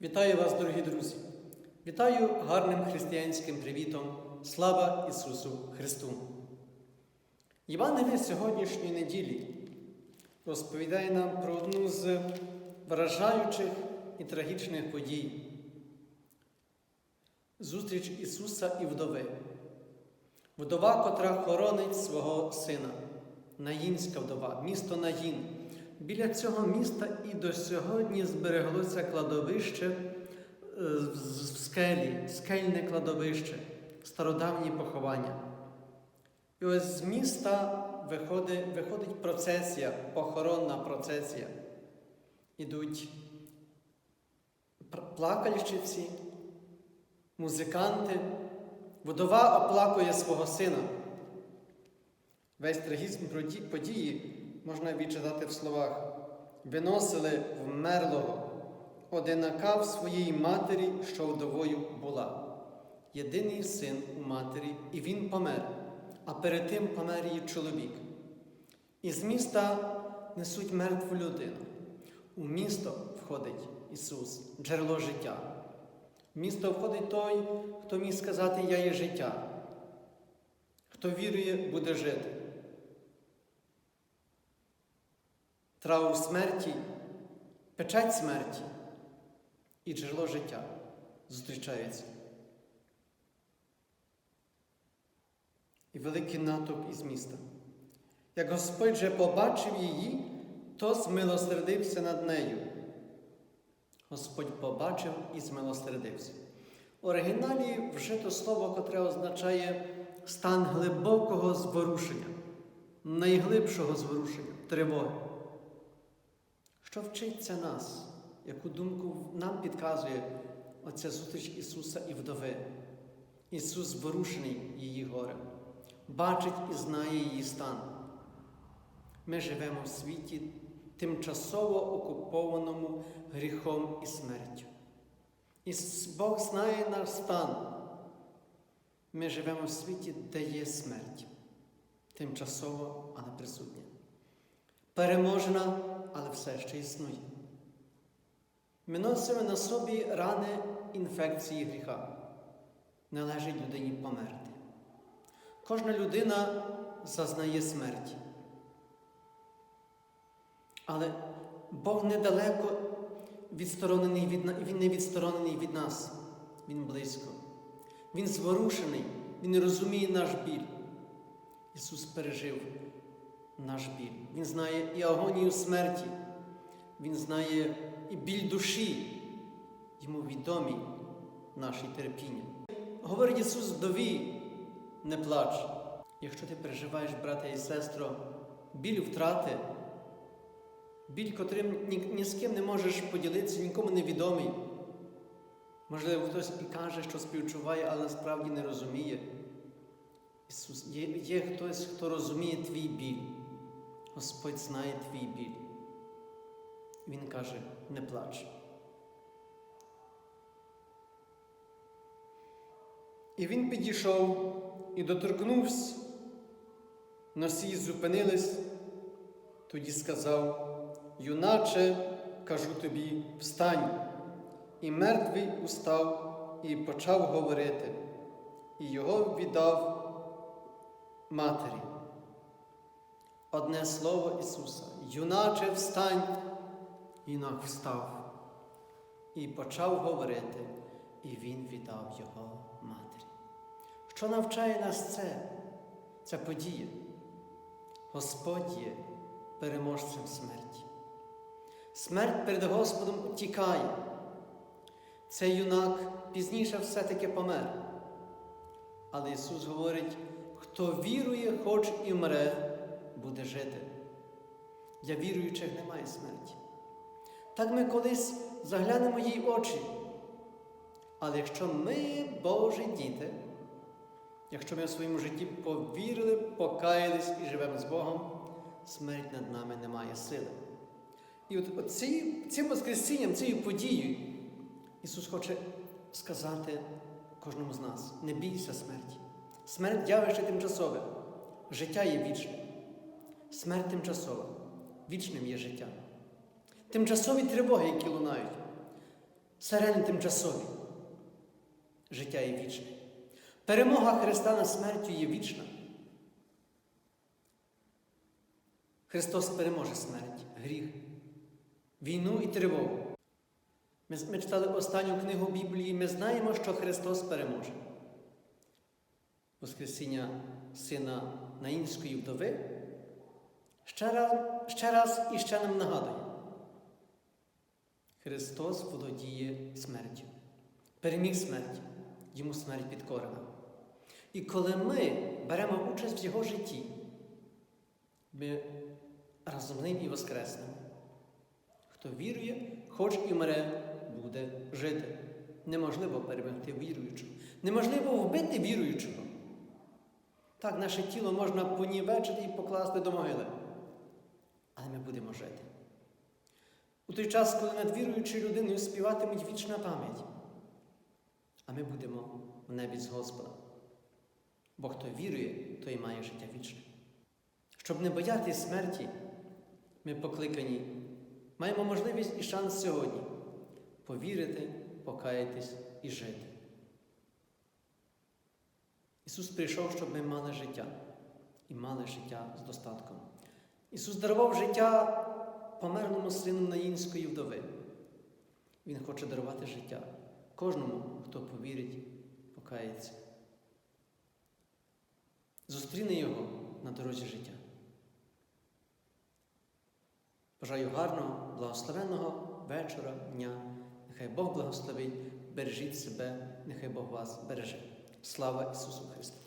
Вітаю вас, дорогі друзі! Вітаю гарним християнським привітом. Слава Ісусу Христу! Євангеліє сьогоднішньої неділі розповідає нам про одну з вражаючих і трагічних подій. Зустріч Ісуса і вдови. Вдова, котра хоронить свого сина, Наїнська вдова, місто Наїн. Біля цього міста і до сьогодні збереглося кладовище е, в скелі, скельне кладовище, стародавні поховання. І ось з міста виходить, виходить процесія, похоронна процесія. Ідуть плакальщиці, музиканти, вдова оплакує свого сина. Весь трагізм події можна відчитати в словах. Виносили вмерлого, одинака в своїй матері, що вдовою була. Єдиний син у матері, і він помер, а перед тим помер її чоловік. Із міста несуть мертву людину. У місто входить Ісус, джерело життя. В місто входить той, хто міг сказати Я є життя. Хто вірує, буде жити. Траур смерті, печать смерті і джерело життя зустрічаються. І великий натовп із міста. Як Господь же побачив її, то змилосердився над нею. Господь побачив і змилосердився. В оригіналі вже то слово, котре означає стан глибокого зворушення, найглибшого зворушення, тривоги. Що вчиться нас, яку думку нам підказує оця зустріч Ісуса і вдови? Ісус зворушений її горем, бачить і знає її стан. Ми живемо в світі тимчасово окупованому гріхом і смертю. І Бог знає наш стан. Ми живемо в світі, де є смерть. Тимчасово, але присутня. Переможена, але все ще існує. Ми носимо на собі рани інфекції гріха. Належить людині померти. Кожна людина зазнає смерті. Але Бог недалеко відсторонений від, Він не відсторонений від нас. Він близько. Він зворушений, Він розуміє наш біль. Ісус пережив наш біль. Він знає і агонію смерті, Він знає і біль душі, йому відомі наші терпіння. Говорить Ісус вдові, не плач. Якщо ти переживаєш, брате і сестро, біль втрати, біль, котрим ні, ні з ким не можеш поділитися, нікому не відомий. Можливо, хтось і каже, що співчуває, але насправді не розуміє. Ісус, є, є хтось, хто розуміє твій біль. Господь знає твій біль. Він каже, не плач. І він підійшов і доторкнувся. Носії зупинились, тоді сказав, юначе, кажу тобі, встань. І мертвий устав і почав говорити, і його віддав матері. Одне слово Ісуса, юначе встань, юнак встав і почав говорити, і Він віддав його матері. Що навчає нас це, ця подія? Господь є переможцем смерті. Смерть перед Господом тікає. Цей юнак пізніше все-таки помер. Але Ісус говорить, хто вірує, хоч і вмре, буде жити. Для віруючих немає смерті. Так ми колись заглянемо їй очі. Але якщо ми Божі діти, якщо ми в своєму житті повірили, покаялись і живемо з Богом, смерть над нами не має сили. І от, ці, цим Воскресінням, цією подією, Ісус хоче сказати кожному з нас: не бійся смерті. Смерть явище тимчасове, життя є вічне. Смерть тимчасова, вічним є життя. Тимчасові тривоги, які лунають. Царини тимчасові. Життя є вічне. Перемога Христа над смертю є вічна. Христос переможе смерть, гріх, війну і тривогу. Ми, ми читали останню книгу Біблії, ми знаємо, що Христос переможе. Воскресіння сина Наїнської вдови ще раз, ще раз і ще нам нагадує. Христос володіє смертю, переміг смерть, йому смерть підкорена. І коли ми беремо участь в Його житті, ми разом з ним і воскреснемо. Хто вірує, хоч і мре, буде жити. Неможливо перемогти віруючого. Неможливо вбити віруючого. Так, наше тіло можна понівечити і покласти до могили. Але ми будемо жити. У той час, коли над віруючою людиною співатимуть вічна пам'ять, а ми будемо в небі з Господом. Бо хто вірує, той має життя вічне. Щоб не боятись смерті, ми покликані, маємо можливість і шанс сьогодні повірити, покаятись і жити. Ісус прийшов, щоб ми мали життя і мали життя з достатком. Ісус дарував життя померлому сину Наїнської вдови. Він хоче дарувати життя кожному, хто повірить, покається. Зустріне його на дорозі життя. Бажаю гарного, благословенного вечора, дня. Нехай Бог благословить, бережіть себе, нехай Бог вас береже. Слава Ісусу Христу!